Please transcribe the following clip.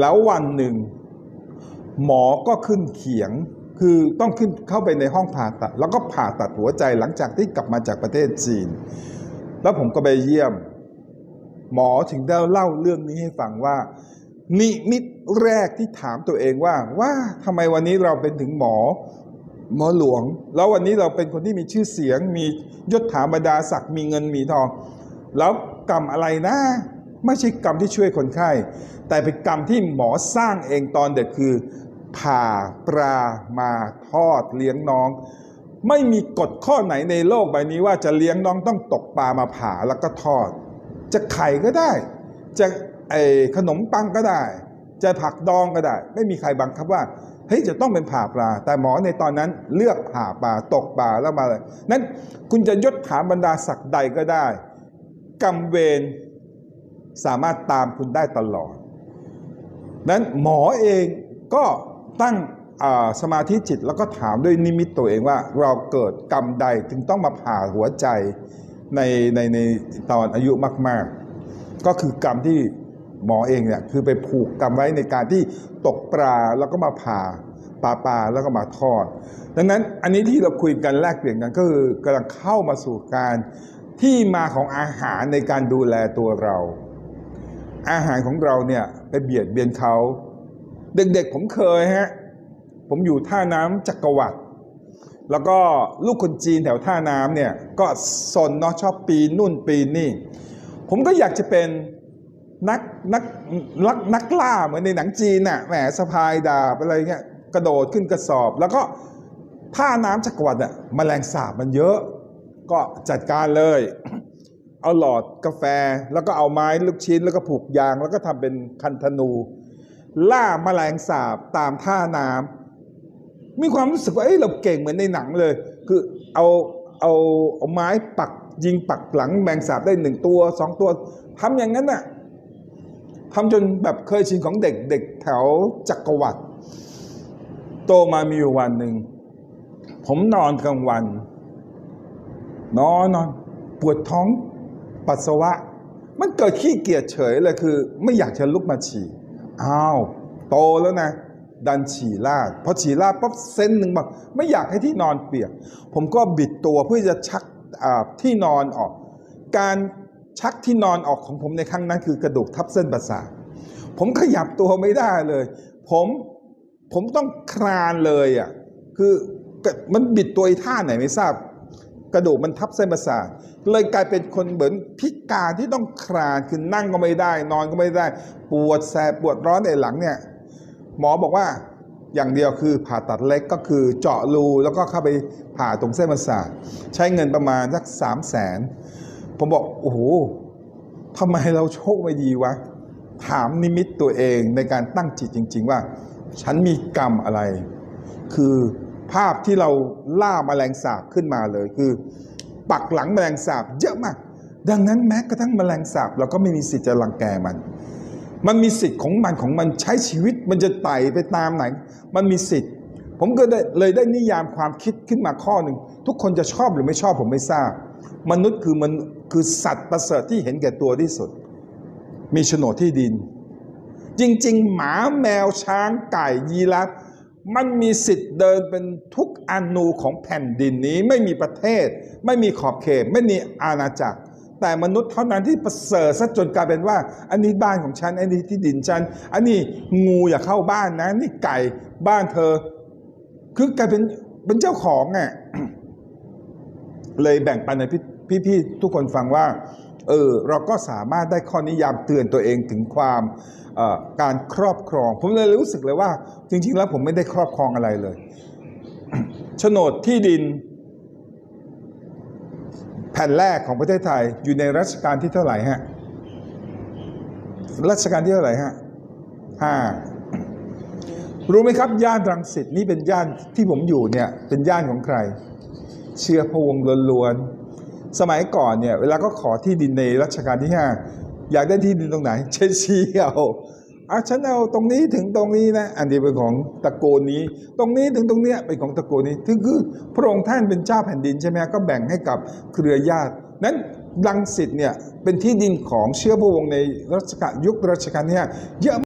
แล้ววันหนึ่ง หมอก็ขึ้นเขียง คือต้องขึ้นเข้าไปในห้องผ่าตัด แล้วก็ผ่าตัดหัวใจหลังจากที่กลับมาจากประเทศจีน แล้วผมก็ไปเยี่ยม หมอถึงได้เล่าเรื่องนี้ให้ฟังว่า นิมิตแรกที่ถามตัวเองว่าว่าทำไมวันนี้เราเป็นถึงหมอหมอหลวง แล้ววันนี้เราเป็นคนที่มีชื่อเสียง มียศถาบรรดาศักดิ์มีเงินมีทอง แล้วกรรมอะไรนะ ไม่ใช่กรรมที่ช่วยคนไข้ แต่เป็นกรรมที่หมอสร้างเองตอนเด็กคือ ผ่าปลามาทอดเลี้ยงน้อง ไม่มีกฎข้อไหนในโลกใบนี้ว่าจะเลี้ยงน้องต้องตกปลามาผ่าแล้วก็ทอด จะไข่ก็ได้ จะไอขนมปังก็ได้ จะผักดองก็ได้ ไม่มีใครบังคับว่าเฮ้ยจะต้องเป็นผ่าปลา แต่หมอในตอนนั้นเลือกผ่าปลาตกปลาแล้วมาเลยนั้นคุณจะยศถาบรรดาศักดิ์ใดก็ได้กรรมเวร สามารถตามคุณได้ตลอดนั้นหมอเองก็ตั้งสมาธิจิตแล้วก็ถามด้วยนิมิตตัวเองว่าเราเกิดกรรมใดถึงต้องมาผ่าหัวใจในในในตอนอายุมาก ๆ ก็คือกรรมที่หมอเองเนี่ยคือไปผูกกรรมไว้ในการที่ตกปลาแล้วก็มาผ่าปลาปลาแล้วก็มาทอด ดังนั้นอันนี้ที่เราคุยกันแลกเปลี่ยนกันก็คือกำลังเข้ามาสู่การที่มาของอาหารในการดูแลตัวเรา อาหารของเราเนี่ยไปเบียดเบียนเขา เด็กๆผมเคยฮะผมอยู่ท่าน้ำจักรวรรดิแล้วก็ลูกคนจีนแถวท่าน้ำเนี่ยก็สนเนาะชอบปีนนู่นปีนนี่ ผมก็อยากจะเป็นนักนักนักนักล่าเหมือนในหนังจีนน่ะแหมสะพายดาบอะไรเงี้ยกระโดดขึ้นกระสอบ แล้วก็ท่าน้ำจักรวรรดิอะแมลงสาบมันเยอะ ก็จัดการเลย เอาหลอดกาแฟ แล้วก็เอาไม้ลูกชิ้น แล้วก็ผูกยาง แล้วก็ทำเป็นคันธนู ล่าแมลงสาบตามท่าน้ำมีความรู้สึกว่าเอ้ยเราเก่งเหมือนในหนังเลย คือเอาเอาเอาไม้ปักยิงปักหลังแมลงสาบได้หนึ่งตัวสองตัวทำอย่างนั้นน่ะทำจนแบบเคยชินของเด็กเด็กแถวจักรวรรดิโตมามีอยู่วันหนึ่ง ผมนอนกลางวัน นอนนอน ปวดท้อง ปัสสาวะ มันเกิดขี้เกียจเฉยเลยคือ ไม่อยากจะลุกมาฉี่อ้าวโตแล้วนะ ดันฉี่ลาดพอฉี่ลาดปั๊บเส้นหนึ่งบอกไม่อยากให้ที่นอนเปียก ผมก็บิดตัวเพื่อจะชักที่นอนออก การชักที่นอนออกของผมในครั้งนั้นคือกระดูกทับเส้นประสาทผมขยับตัวไม่ได้เลย ผมผมต้องคลานเลยอะคือมันบิดตัวอีท่าไหนไม่ทราบ กระดูกมันทับเส้นประสาท เลยกลายเป็นคนเหมือนพิการที่ต้องคลานคือนั่งก็ไม่ได้ นอนก็ไม่ได้ ปวดแสบปวดร้อนในหลังเนี่ย หมอบอกว่าอย่างเดียวคือผ่าตัดเล็กก็คือเจาะรูแล้วก็เข้าไปผ่าตรงเส้นประสาทใช้เงินประมาณสักสามแสนผมบอกโอ้โหทำไมเราโชคไม่ดีวะ ถามนิมิตตัวเองในการตั้งจิตจริง ๆ ว่า ฉันมีกรรมอะไร คือภาพที่เราล่าแมลงสาบขึ้นมาเลยคือ ปักหลังแมลงสาบเยอะมาก ดังนั้นแม้กระทั่งแมลงสาบเราก็ไม่มีสิทธิ์จะรังแกมัน มันมีสิทธิ์ของมันของมันใช้ชีวิตมันจะไต่ไปตามไหน มันมีสิทธิ์ ผมก็ได้เลยได้นิยามความคิดขึ้นมาข้อหนึ่ง ทุกคนจะชอบหรือไม่ชอบผมไม่ทราบ มนุษย์คือมันคือสัตว์ประเสริฐที่เห็นแก่ตัวที่สุด มีโฉนดที่ดิน จริง ๆ หมาแมวช้างไก่ยีราฟ มันมีสิทธิ์เดินเป็นทุกอนูของแผ่นดินนี้ไม่มีประเทศ ไม่มีขอบเขต ไม่มีอาณาจักร แต่มนุษย์เท่านั้นที่ประเสริฐซะจนกลายเป็นว่า อันนี้บ้านของฉัน อันนี้ที่ดินฉัน อันนี้งูอย่าเข้าบ้านนะนี่ไก่บ้านเธอ คือกลายเป็นเป็นเจ้าของอะเลยแบ่งปันในพี่พี่ๆทุกคนฟังว่า เออเราก็สามารถได้ข้อนิยามเตือนตัวเองถึงความออการครอบครอง ผมเลยรู้สึกเลยว่า จริง ๆ แล้วผมไม่ได้ครอบครองอะไรเลยโฉนดที่ดิน แผ่นแรกของประเทศไทยอยู่ในรัชกาลที่เท่าไหร่ฮะรัชกาลที่เท่าไหร่ฮะห้ารู้ไหมครับ ย่านรังสิตนี่เป็นย่านที่ผมอยู่เนี่ย เป็นย่านของใคร เชื้อพระวงศ์ล้วนๆ สมัยก่อนเนี่ยเวลาก็ขอที่ดินในรัชกาลที่ห้าอยากได้ที่ดินตรงไหนเชนชี้เอาอะฉันเอาตรงนี้ถึงตรงนี้นะ อันนี้เป็นของตระโกนนี้ ตรงนี้ถึงตรงเนี้ยเป็นของตระโกนนี้คือคือพระองค์ท่านเป็นเจ้าแผ่นดินใช่ไหมก็แบ่งให้กับเครือญาติ นั้นรังสิตเนี่ยเป็นที่ดินของเชื้อพระวงศ์ในรัชกาลยุครัชกาลที่ห้าเยอะ